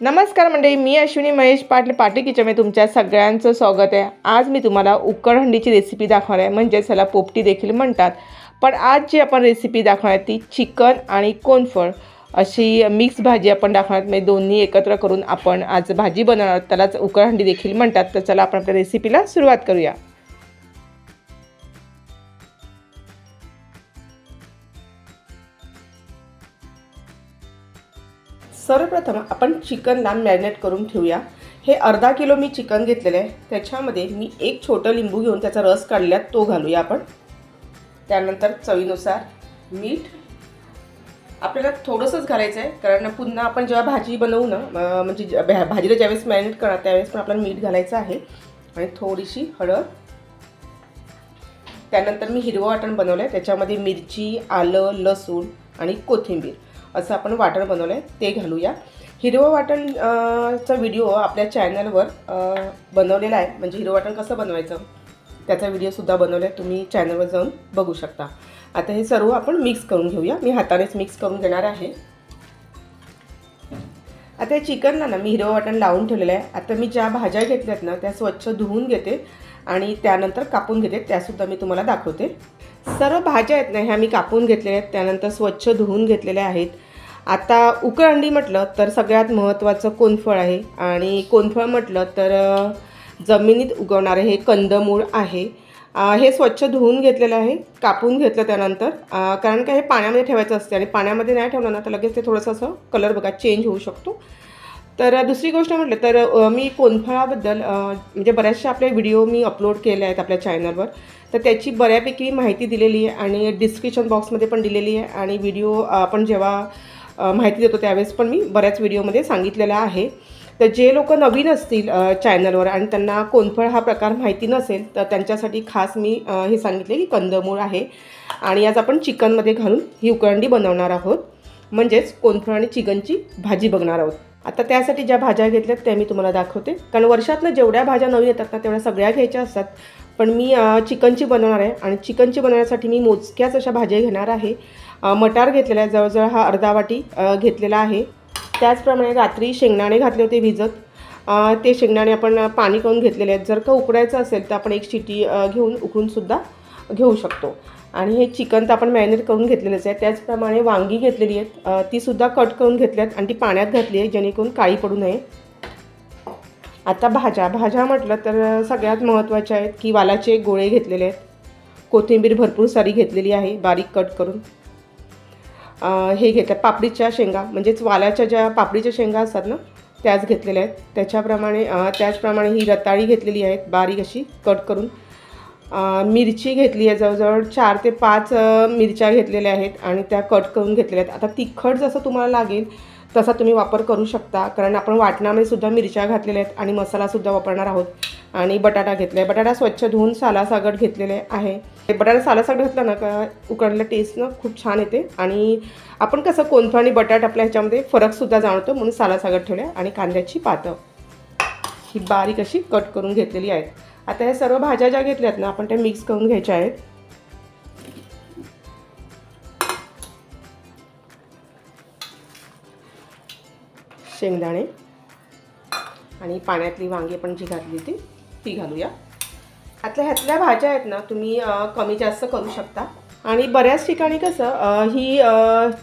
नमस्कार मंडळी मी अश्विनी महेश पाटील पाटील किचनमध्ये तुमच्या सगळ्यांचं स्वागत आहे. आज मी तुम्हाला उकडहंडीची रेसिपी दाखवणार आहे म्हणजेच ह्याला पोपटी देखील म्हणतात. पण आज जी आपण रेसिपी दाखवणार आहे ती चिकन आणि कोनफळ अशी मिक्स भाजी आपण दाखवणार म्हणजे दोन्ही एकत्र करून आपण आज भाजी बनवणार त्यालाच उकडहंडी देखील म्हणतात. तर चला आपण आपल्या रेसिपीला सुरुवात करूया. सर्वप्रथम आपण चिकनला मॅरिनेट करून ठेवूया. हे अर्धा किलो मी चिकन घेतलेलं आहे. त्याच्यामध्ये मी एक छोटं लिंबू घेऊन त्याचा रस काढल्यात तो घालूया आपण. त्यानंतर चवीनुसार मीठ. आपल्याला थोडंसंच घालायचं आहे कारण पुन्हा आपण जेव्हा भाजी बनवू ना म्हणजे भाजीला ज्यावेळेस मॅरिनेट करणार त्यावेळेस पण आपल्याला मीठ घालायचं आहे. आणि थोडीशी हळद. त्यानंतर मी हिरवं वाटण बनवलं आहे त्याच्यामध्ये मिरची आलं लसूण आणि कोथिंबीर. असं आपण वाटण बनवलं आहे ते घालूया. हिरवं वाटण चा व्हिडिओ आपल्या चॅनलवर बनवलेला आहे. म्हणजे हिरवं वाटण कसं बनवायचं? त्याचा व्हिडिओसुद्धा बनवला आहे तुम्ही चॅनलवर जाऊन बघू शकता. आता हे सर्व आपण मिक्स करून घेऊया. मी हातानेच मिक्स करून घेणार आहे. आता या चिकनला ना मी हिरवं वाटण लावून ठेवलेलं आहे. आता मी ज्या भाज्या घेतल्यात ना त्या स्वच्छ धुवून घेते आणि त्यानंतर कापून घेते. त्यासुद्धा मी तुम्हाला दाखवते. सर्व भाज्या आहेत ना ह्या मी कापून घेतलेल्या आहेत. त्यानंतर स्वच्छ धुवून घेतलेल्या आहेत. आता उकळंडी म्हटलं तर सगळ्यात महत्त्वाचं कोनफळ आहे? आणि कोनफळ म्हटलं तर जमिनीत उगवणारे हे कंदमूळ आहे. हे स्वच्छ धुवून घेतलेलं आहे कापून घेतलं त्यानंतर. कारण का हे पाण्यामध्ये ठेवायचं असते आणि पाण्यामध्ये नाही ठेवलं ना तर लगेच ते थोडंसं असं कलर बघा चेंज होऊ शकतो. तर दुसरी गोष्ट म्हटलं तर मी कोनफळाबद्दल म्हणजे बऱ्याचशा आपले व्हिडिओ मी अपलोड केले आहेत आपल्या चॅनलवर तर त्याची बऱ्यापैकी माहिती दिलेली आहे आणि डिस्क्रिप्शन बॉक्समध्ये पण दिलेली आहे. आणि व्हिडिओ आपण जेव्हा माहिती देतो त्यावेळेस पण मी बऱ्याच व्हिडिओमध्ये सांगितलेलं आहे. तर जे लोक नवीन असतील चॅनलवर आणि त्यांना कोनफळ हा प्रकार माहिती नसेल तर त्यांच्यासाठी खास मी हे सांगितले की कंदमूळ आहे. आणि आज आपण चिकनमध्ये घालून ही उकळंडी बनवणार आहोत. म्हणजेच कोनफळ आणि चिकनची भाजी बघणार आहोत. आता त्यासाठी ज्या भाज्या घेतल्यात त्या मी तुम्हाला दाखवते. कारण वर्षातनं जेवढ्या भाज्या नवीन येतात ना तेवढ्या सगळ्या घ्यायच्या असतात. पण मी चिकनची बनवणार आहे. आणि चिकनची बनवण्यासाठी मी मोजक्याच अशा भाज्या घेणार आहे. मटार घेतलेला आहे. जवळजवळ हा अर्धा वाटी घेतलेला आहे. त्याचप्रमाणे रात्री शेंगदाणे घातले होते भिजत. ते शेंगदाणे आपण पाणी करून घेतलेले आहेत. जर का उकडायचं असेल तर आपण एक शिटी घेऊन उकळूनसुद्धा घेऊ शकतो. आणि हे चिकन तर आपण मॅरिनेट करून घेतलेलंच आहे. त्याचप्रमाणे वांगी घेतलेली आहेत. तीसुद्धा कट करून घेतल्यात आणि ती पाण्यात घातली आहे जेणेकरून काळी पडू नये. आता भाज्या. भाज्या म्हटलं तर सगळ्यात महत्त्वाच्या आहेत की वालाचे गोळे घेतलेले आहेत. कोथिंबीर भरपूर सारी घेतलेली आहे बारीक कट करून. हे घेतात. पापडीच्या शेंगा म्हणजेच वालाच्या ज्या पापडीच्या शेंगा असतात ना त्याच घेतलेल्या आहेत. त्याच्याप्रमाणे त्याचप्रमाणे ही रताळी घेतलेली आहेत बारीक अशी कट करून. मिरची घेतली आहे जवळजवळ चार ते पाच मिरच्या घेतलेल्या आहेत आणि त्या कट करून घेतलेल्या आहेत. आता तिखट जसं तुम्हाला लागेल तसा तुम्ही वापर करू शकता. कारण आपण वाटणामध्ये सुद्धा मिरच्या घातलेल्या आहेत आणि मसालासुद्धा वापरणार आहोत. आणि बटाटा घेतला आहे बटाटा स्वच्छ धुवून सालासागट घेतलेले आहे. हे बटाटा सालासागट घातला ना का उकडलेला टेस्ट ना खूप छान येते. आणि आपण कसं कोणतं आणि बटाट आपल्या ह्याच्यामध्ये फरकसुद्धा जाणवतो म्हणून सालासागट ठेवल्या. आणि कांद्याची पातं. ही बारीक अशी कट करून घेतलेली आहेत. आता ह्या सर्व भाज्या ज्या घेतल्यात ना आपण त्या मिक्स करून घ्यायच्या आहेत. शेंगदाणे. आणि पाण्यातली वांगी आपण जी घातली ती ती घालूया. आतल्या ह्यातल्या भाज्या आहेत ना तुम्ही कमी जास्त करू शकता. आणि बऱ्याच ठिकाणी कसं ही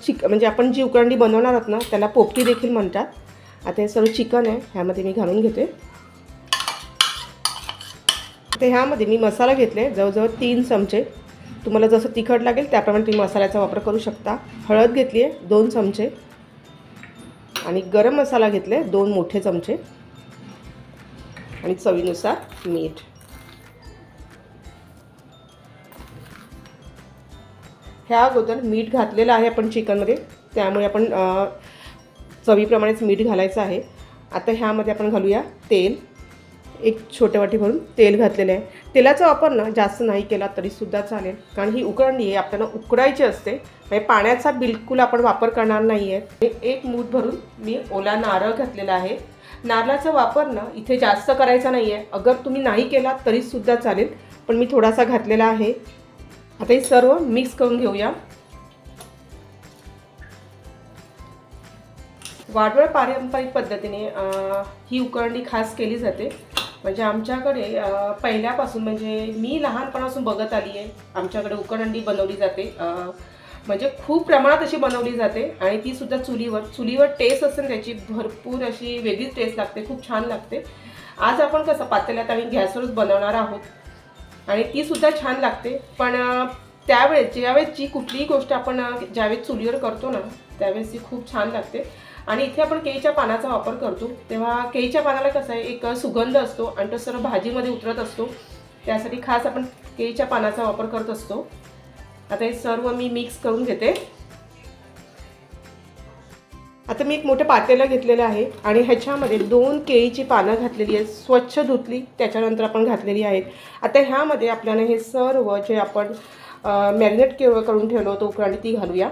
चिक म्हणजे आपण जी उकरंडी बनवणार आहोत ना त्याला पोपटी देखील म्हणतात. आता हे सर्व चिकन आहे ह्यामध्ये मी घालून घेते. तर ह्यामध्ये मी मसाला घेतले जवळजवळ तीन चमचे. तुम्हाला जसं तिखट लागेल त्याप्रमाणे तुम्ही मसाल्याचा वापर करू शकता. हळद घेतली आहे दोन चमचे. आणि गरम मसाला घेतले दोन मोठे चमचे. आणि चवीनुसार मीठ. ह्या अगोदर मीठ घातलेलं आहे आपण चिकनमध्ये. त्यामुळे आपण चवीप्रमाणेच मीठ घालायचं आहे. आता ह्यामध्ये आपण घालूया तेल. एक छोट्या वाटी भरून तेल घातलेलं आहे. तेलाचा वापर ना जास्त नाही केला तरीसुद्धा चालेल. कारण ही उकळणी आहे आपल्याला उकडायची असते. म्हणजे पाण्याचा बिलकुल आपण वापर करणार नाही आहे एक मूठ भरून मी ओला नारळ घातलेला आहे. नारळाचा वापर ना इथे जास्त करायचा नाही आहे अगर तुम्ही नाही केला तरीसुद्धा चालेल. पण मी थोडासा घातलेला आहे. आता हे सर्व मिक्स करून घेऊया. वाडवळ पारंपरिक पद्धतीने ही उकळणी खास केली जाते. म्हणजे आमच्याकडे पहिल्यापासून म्हणजे मी लहानपणापासून बघत आली आहे आमच्याकडे उकडंडी बनवली जाते. म्हणजे खूप प्रमाणात अशी बनवली जाते आणि ती सुद्धा चुलीवर. चुलीवर टेस्ट असते त्याची भरपूर अशी वेगळीच टेस्ट लागते खूप छान लागते. आज आपण कसं पातेल्यात आम्ही गॅसवरच बनवणार आहोत. आणि ती सुद्धा छान लागते. पण त्यावेळेस ज्यावेळेस जी कुठलीही गोष्ट आपण ज्यावेळेस चुलीवर करतो ना त्यावेळेस ती खूप छान लागते. आणि इथे आपण केळीच्या पानाचा वापर करतो. तेव्हा केळीच्या पानाला कसं आहे एक सुगंध असतो आणि तो सर्व भाजीमध्ये उतरत असतो. त्यासाठी खास आपण केळीच्या पानाचा वापर करत असतो. आता हे सर्व मी मिक्स करून घेते. आता मी एक मोठं पातेला घेतलेलं आहे आणि ह्याच्यामध्ये दोन केळीची पानं घातलेली आहेत. स्वच्छ धुतली त्याच्यानंतर आपण घातलेली आहेत. आता ह्यामध्ये आपल्याला हे सर्व जे आपण मॅरिनेट के करून ठेवलं होतं उकळणी ती घालूया.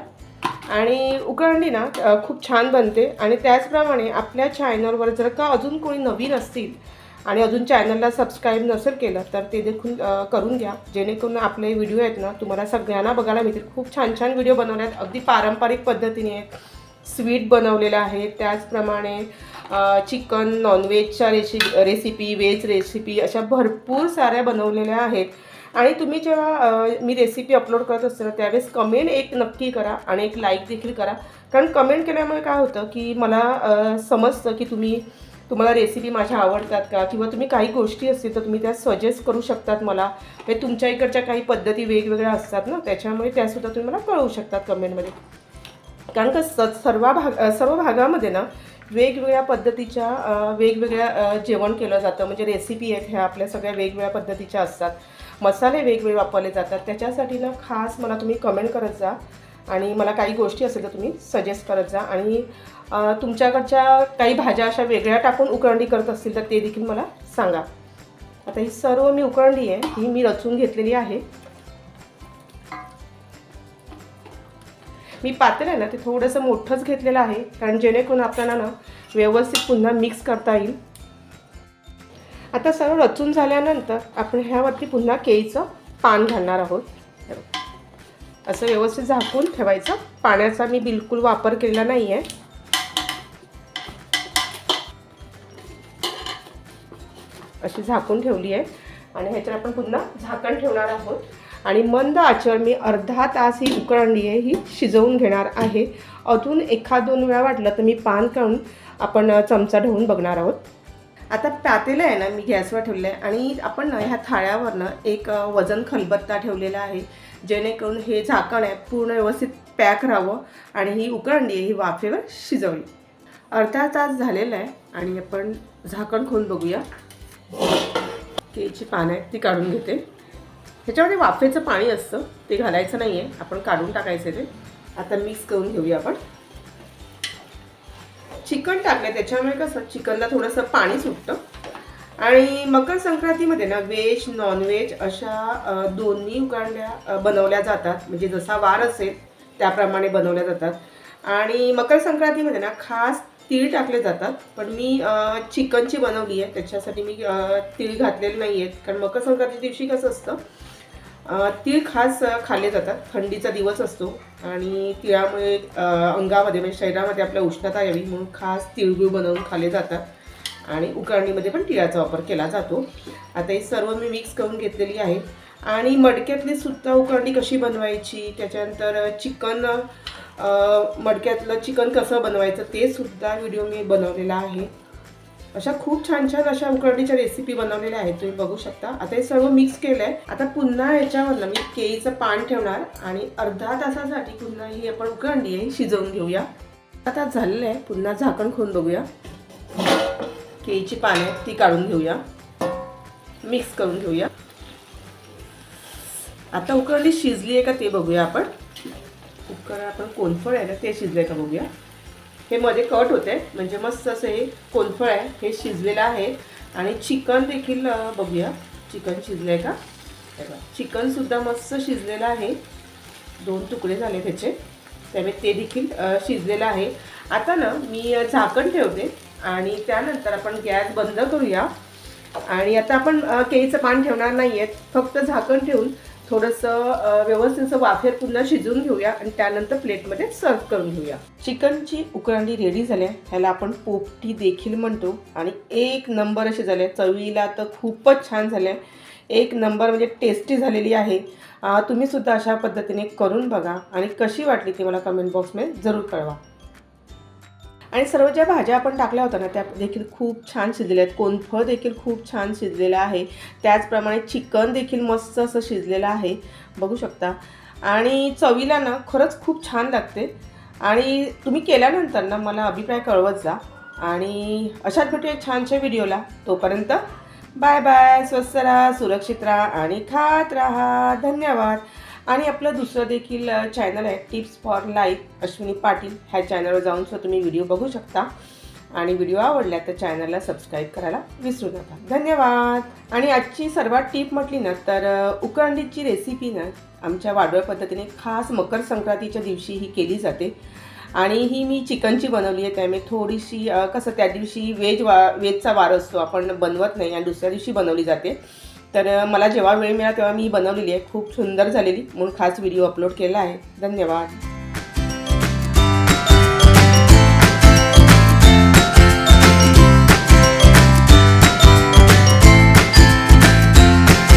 आणि उकळणी ना खूप छान बनते. आणि त्याचप्रमाणे आपल्या चॅनलवर जर का अजून कोणी नवीन असतील आणि अजून चॅनलला सबस्क्राईब नसेल केलं तर ते देखून करून घ्या. जेणेकरून आपले व्हिडिओ आहेत ना तुम्हाला सगळ्यांना बघायला मिळतील. खूप छान छान व्हिडिओ बनवले आहेत अगदी पारंपरिक पद्धतीने आहेत स्वीट बनवलेलं आहे. त्याचप्रमाणे चिकन नॉनव्हेजच्या रेसि रेसिपी व्हेज रेसिपी अशा भरपूर साऱ्या बनवलेल्या आहेत. आणि तुम्ही जेव्हा मी रेसिपी अपलोड करत असते ना त्यावेळेस कमेंट एक नक्की करा आणि एक लाईक देखील करा. कारण कमेंट केल्यामुळे काय होतं की मला समजतं की तुम्ही तुम्हाला रेसिपी माझ्या आवडतात का? किंवा तुम्ही काही गोष्टी असतील तर तुम्ही त्या सजेस्ट करू शकतात मला. हे तुमच्या इकडच्या काही पद्धती वेगवेगळ्या असतात ना त्याच्यामुळे त्यासुद्धा तुम्ही मला कळवू शकतात कमेंटमध्ये कारण का स सर्व भाग सर्व भागामध्ये ना वेगवेगळ्या पद्धतीच्या वेगवेगळ्या जेवण केलं जातं. म्हणजे रेसिपी आहेत ह्या आपल्या सगळ्या वेगवेगळ्या पद्धतीच्या असतात. मसाले वेगवेगळे वापरले जातात. त्याच्यासाठी ना खास मला तुम्ही कमेंट करत जा आणि मला काही गोष्टी असेल तर तुम्ही सजेस्ट करत जा. आणि तुमच्याकडच्या काही भाज्या अशा वेगळ्या टाकून उकरंडी करत असतील तर ते देखील मला सांगा. आता ही सर्व मी उकरंडी आहे ही मी रचून घेतलेली आहे. मी पातेलं आहे ना ते थोडंसं मोठंच घेतलेलं आहे कारण जेणेकरून आपल्याला ना व्यवस्थित पुन्हा मिक्स करता येईल. आता सर्व रचून झाल्यानंतर आपण ह्यावरती पुन्हा केळीचं पान घालणार आहोत. असं व्यवस्थित झाकून ठेवायचं. पाण्याचा मी बिलकुल वापर केलेला नाही आहे अशी झाकून ठेवली आहे. आणि ह्याच्यावर आपण पुन्हा झाकण ठेवणार आहोत. आणि मंद आचर मी अर्धा तास ही उकळंडी आहे ही शिजवून घेणार आहे. अजून एखाद दोन वेळा वाटलं तर मी पान काढून आपण चमचा ढवून बघणार आहोत. आता पातेलं आहे ना मी गॅसवर ठेवलं आहे आणि आपण ना ह्या थाळ्यावरनं एक वजन खलबत्ता ठेवलेला आहे. जेणेकरून हे झाकण आहे पूर्ण व्यवस्थित पॅक राहावं आणि ही उकळंडी आहे ही वाफेवर शिजवली. अर्धा तास झालेला आहे आणि आपण झाकण खोलून बघूया. केळीची पानं आहेत ती काढून घेते. ह्याच्यामध्ये वाफेचं पाणी असतं ते घालायचं नाही आहे आपण काढून टाकायचं ते. आता मिक्स करून घेऊया आपण. चिकन टाकलं त्याच्यामुळे कसं चिकनला थोडंसं पाणी सुटतं. आणि मकर संक्रांतीमध्ये ना व्हेज नॉनव्हेज अशा दोन्ही उकांड्या बनवल्या जातात. म्हणजे जसा वार असेल त्याप्रमाणे बनवल्या जातात. आणि मकर संक्रांतीमध्ये ना खास तीळ टाकले जातात. पण मी चिकनची बनवली आहे. त्याच्यासाठी मी तीळ घातलेले नाही आहेत कारण मकर संक्रांती दिवशी कसं असतं तीळ खास खाल्ले जातात. थंडीचा दिवस असतो आणि तिळामुळे अंगामध्ये म्हणजे शरीरामध्ये आपल्या उष्णता यावी म्हणून खास तिळगुळ बनवून खाल्ले जातात. आणि उकळणीमध्ये पण तिळाचा वापर केला जातो. आता हे सर्व मी मिक्स करून घेतलेली आहे. आणि मडक्यातली सुद्धा उकळणी कशी बनवायची? त्याच्यानंतर चिकन मडक्यातलं चिकन कसं बनवायचं? ते सुद्धा व्हिडिओ मी बनवलेला आहे. अशा खूप छान छान अशा उकडणीच्या रेसिपी बनवलेल्या आहेत तुम्ही बघू शकता. आता हे सर्व मिक्स केलं आहे आता पुन्हा याच्यावरनं मी केळीचं पान ठेवणार आणि अर्धा तासासाठी पुन्हा ही आपण उकळंडी आहे शिजवून घेऊया. आता झालेलं आहे पुन्हा झाकण खोन बघूया. केळीची पाने आहेत, ती काढून घेऊया. मिक्स करून घेऊया. आता उकडली शिजली आहे का ते बघूया आपण. उकळ आपण कोणफळ आहे ना ते शिजले का बघूया. हे मध्ये कट होते म्हणजे मस्त असं हे कोनफळ आहे हे शिजलेलं आहे. आणि चिकन देखील बघूया. चिकन शिजलंय का? चिकनसुद्धा चिकन सुद्धा मस्त शिजलेलं आहे. दोन तुकडे झाले त्याचे. त्यामुळे ते देखील शिजलेलं आहे. आता ना मी झाकण ठेवते. आणि त्यानंतर आपण गॅस बंद करूया. आणि आता आपण केळीचं पान ठेवणार नाही आहेत फक्त झाकण ठेवून थोडंसं व्यवस्थित असं पुन्हा शिजवून घेऊया आणि त्यानंतर प्लेटमध्ये सर्व करून घेऊया. चिकनची उकरांडी रेडी झाली आहे. ह्याला आपण पोपटी देखील म्हणतो आणि एक नंबर अशी झाली आहे. चवीला तर खूपच छान झाले आहे. एक नंबर म्हणजे टेस्टी झालेली आहे. तुम्हीसुद्धा तुम्ही सुद्धा अशा पद्धतीने करून बघा आणि कशी वाटली ती मला कमेंट बॉक्समध्ये जरूर कळवा. आणि सर्व ज्या भाज्या आपण टाकल्या होत्या ना त्या देखील खूप छान शिजलेल्या आहेत. कोणफळ देखील खूप छान शिजलेलं आहे. त्याचप्रमाणे चिकन देखील मस्त असं शिजलेलं आहे. बघू शकता. आणि चवीला ना खरंच खूप छान लागते. आणि तुम्ही केल्यानंतर ना मला अभिप्राय कळवत जा. आणि अशाच भेटूया छानशा व्हिडिओला. तोपर्यंत बाय बाय. स्वस्त राहा सुरक्षित राहा आणि खात राहा. धन्यवाद. आणि आपलं दुसरं देखील चॅनल आहे tips for life Ashwini Patil ह्या चॅनलवर जाऊन सुद्धा तुम्ही व्हिडिओ बघू शकता. आणि व्हिडिओ आवडला तर चॅनलला सबस्क्राईब करायला विसरू नका. धन्यवाद. आणि आजची सर्वात टीप म्हटली ना तर अ, उकरंडीची रेसिपी ना आमच्या वाडवळ पद्धतीने खास मकर संक्रांतीच्या दिवशी ही केली जाते. आणि ही मी चिकनची बनवली आहे त्यामुळे थोडीशी कसं त्या दिवशी व्हेज वा व्हेजचा वार असतो आपण बनवत नाही आणि दुसऱ्या दिवशी बनवली जाते. तर मला जेव्हा वेळ मिळाला तेव्हा मी बनवलेली आहे. खूप सुंदर झालेली म्हणून खास व्हिडिओ अपलोड केला आहे. धन्यवाद.